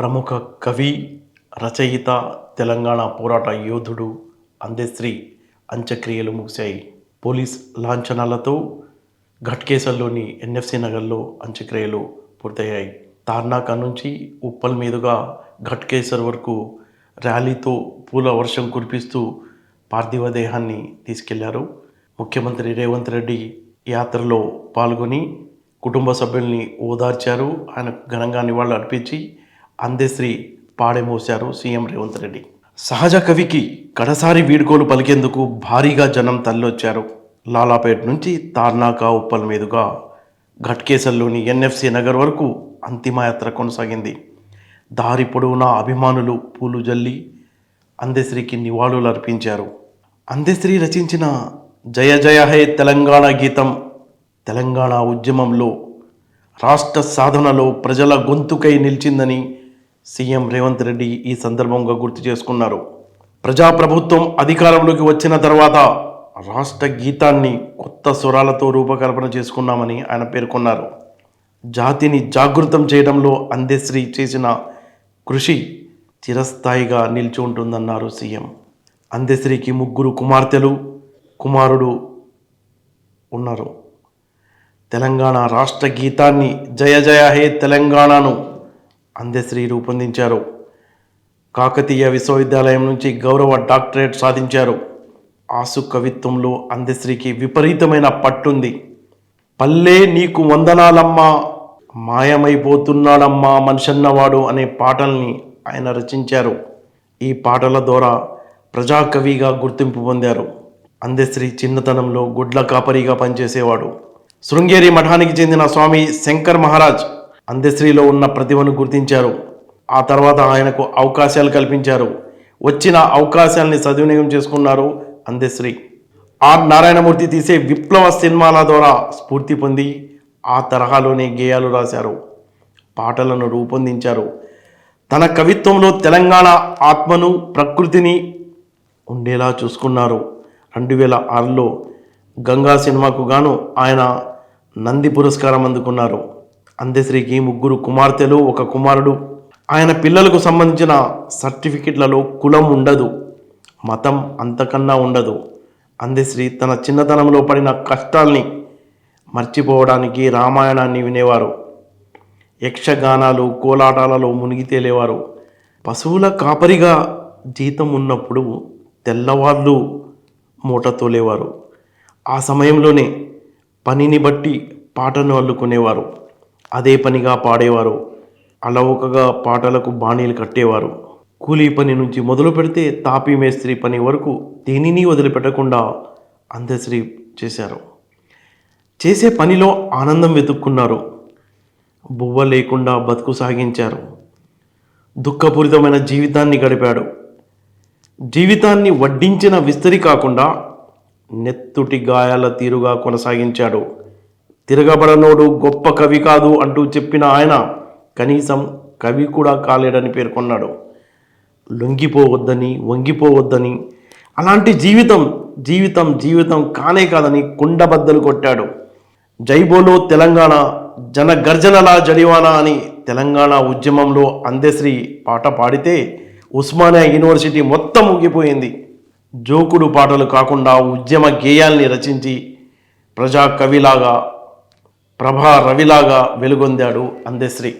ప్రముఖ కవి రచయిత తెలంగాణ పోరాట యోధుడు అందశ్రీ అంత్యక్రియలు ముగిశాయి. పోలీస్ లాంఛనాలతో ఘట్కేసర్లోని ఎన్ఎఫ్సి నగర్లో అంత్యక్రియలు పూర్తయ్యాయి. తార్నాక నుంచి ఉప్పల్ మీదుగా ఘట్కేసర్ వరకు ర్యాలీతో పూల వర్షం కురిపిస్తూ పార్థివ దేహాన్ని తీసుకెళ్ళారు. ముఖ్యమంత్రి రేవంత్ రెడ్డి యాత్రలో పాల్గొని కుటుంబ సభ్యుల్ని ఓదార్చారు. ఆయన ఘనంగా నివాళులు అర్పించి అందశ్రీ పాడెమోశారు సీఎం రేవంత్ రెడ్డి. సహజ కవికి కడసారి వీడ్కోలు పలికేందుకు భారీగా జనం తల్లొచ్చారు లాలాపేట్ నుంచి తార్నాకా ఉప్పల్ మీదుగా ఘట్కేసర్లోని ఎన్ఎఫ్సి నగర్ వరకు అంతిమయాత్ర కొనసాగింది. దారి పొడవునా అభిమానులు పూలు జల్లి అందశ్రీకి నివాళులు అర్పించారు అందశ్రీ రచించిన జయ జయ హే తెలంగాణ గీతం తెలంగాణ ఉద్యమంలో రాష్ట్ర సాధనలో ప్రజల గొంతుకై నిలిచిందని సీఎం రేవంత్ రెడ్డి ఈ సందర్భంగా గుర్తు చేసుకున్నారు. ప్రజాప్రభుత్వం అధికారంలోకి వచ్చిన తర్వాత రాష్ట్ర గీతాన్ని కొత్త స్వరాలతో రూపకల్పన చేసుకున్నామని ఆయన పేర్కొన్నారు. జాతిని జాగృతం చేయడంలో అందశ్రీ చేసిన కృషి చిరస్థాయిగా నిలిచి ఉంటుందన్నారు సీఎం. అందశ్రీకి ముగ్గురు కుమార్తెలు కుమారుడు ఉన్నారు. తెలంగాణ రాష్ట్ర గీతాన్ని జయ జయ హే తెలంగాణను అందశ్రీ రూపొందించారు. కాకతీయ విశ్వవిద్యాలయం నుంచి గౌరవ డాక్టరేట్ సాధించారు. ఆసు కవిత్వంలో అందశ్రీకి విపరీతమైన పట్టుంది. పల్లె నీకు వందనాలమ్మా మాయమైపోతున్నాడమ్మా మనిషన్నవాడు అనే పాటల్ని ఆయన రచించారు. ఈ పాటల ద్వారా ప్రజాకవిగా గుర్తింపు పొందారు. అందశ్రీ చిన్నతనంలో గుడ్ల కాపరిగా పనిచేసేవాడు. శృంగేరి మఠానికి చెందిన స్వామి శంకర్ మహారాజ్ అందశ్రీలో ఉన్న ప్రతిభను గుర్తించారు. ఆ తర్వాత ఆయనకు అవకాశాలు కల్పించారు. వచ్చిన అవకాశాలని సద్వినియోగం చేసుకున్నారు అందశ్రీ ఆర్. నారాయణమూర్తి తీసే విప్లవ సినిమాల ద్వారా స్ఫూర్తి పొంది ఆ తరహాలోనే గేయాలు రాశారు. పాటలను రూపొందించారు. తన కవిత్వంలో తెలంగాణ ఆత్మను ప్రకృతిని ఉండేలా చూసుకున్నారు. రెండు వేల ఆరులో గంగా సినిమాకు గాను ఆయన నంది పురస్కారం అందుకున్నారు. అందశ్రీకి ముగ్గురు కుమార్తెలు ఒక కుమారుడు. ఆయన పిల్లలకు సంబంధించిన సర్టిఫికెట్లలో కులం ఉండదు మతం అంతకన్నా ఉండదు. అందశ్రీ తన చిన్నతనంలో పడిన కష్టాల్ని మర్చిపోవడానికి రామాయణాన్ని వినేవారు. యక్షగానాలు కోలాటాలలో మునిగి తేలేవారు. పశువుల కాపరిగా జీతం ఉన్నప్పుడు తెల్లవాళ్ళు మూట తోలేవారు. ఆ సమయంలోనే పనిని బట్టి పాటను అల్లుకునేవారు. అదే పనిగా పాడేవారు. అలవకగా పాటలకు బాణీలు కట్టేవారు. కూలీ పని నుంచి మొదలు పెడితే తాపీ మేస్త్రి పని వరకు దేనిని వదిలిపెట్టకుండా అందశ్రీ చేశారు. చేసే పనిలో ఆనందం వెతుక్కున్నారు. బువ్వ లేకుండా బతుకు సాగించారు. దుఃఖపూరితమైన జీవితాన్ని గడిపాడు. జీవితాన్ని వడ్డించిన విస్తరి కాకుండా నెత్తుటి గాయాల తీరుగా కొనసాగించాడు. తిరగబడనోడు గొప్ప కవి కాదు అంటూ చెప్పిన ఆయన కనీసం కవి కూడా కాలేడని పేర్కొన్నాడు. లొంగిపోవద్దని వంగిపోవద్దని అలాంటి జీవితం జీవితం జీవితం కానే కాదని కుండబద్దలు కొట్టాడు. జైబోలో తెలంగాణ జన గర్జనలా జడివానా అని తెలంగాణ ఉద్యమంలో అందశ్రీ పాట పాడితే ఉస్మానియా యూనివర్సిటీ మొత్తం ముగిపోయింది. జోకుడు పాటలు కాకుండా ఉద్యమ గేయాల్ని రచించి ప్రజా కవిలాగా ప్రభా రవిలాగా వెలుగొందాడు అందశ్రీ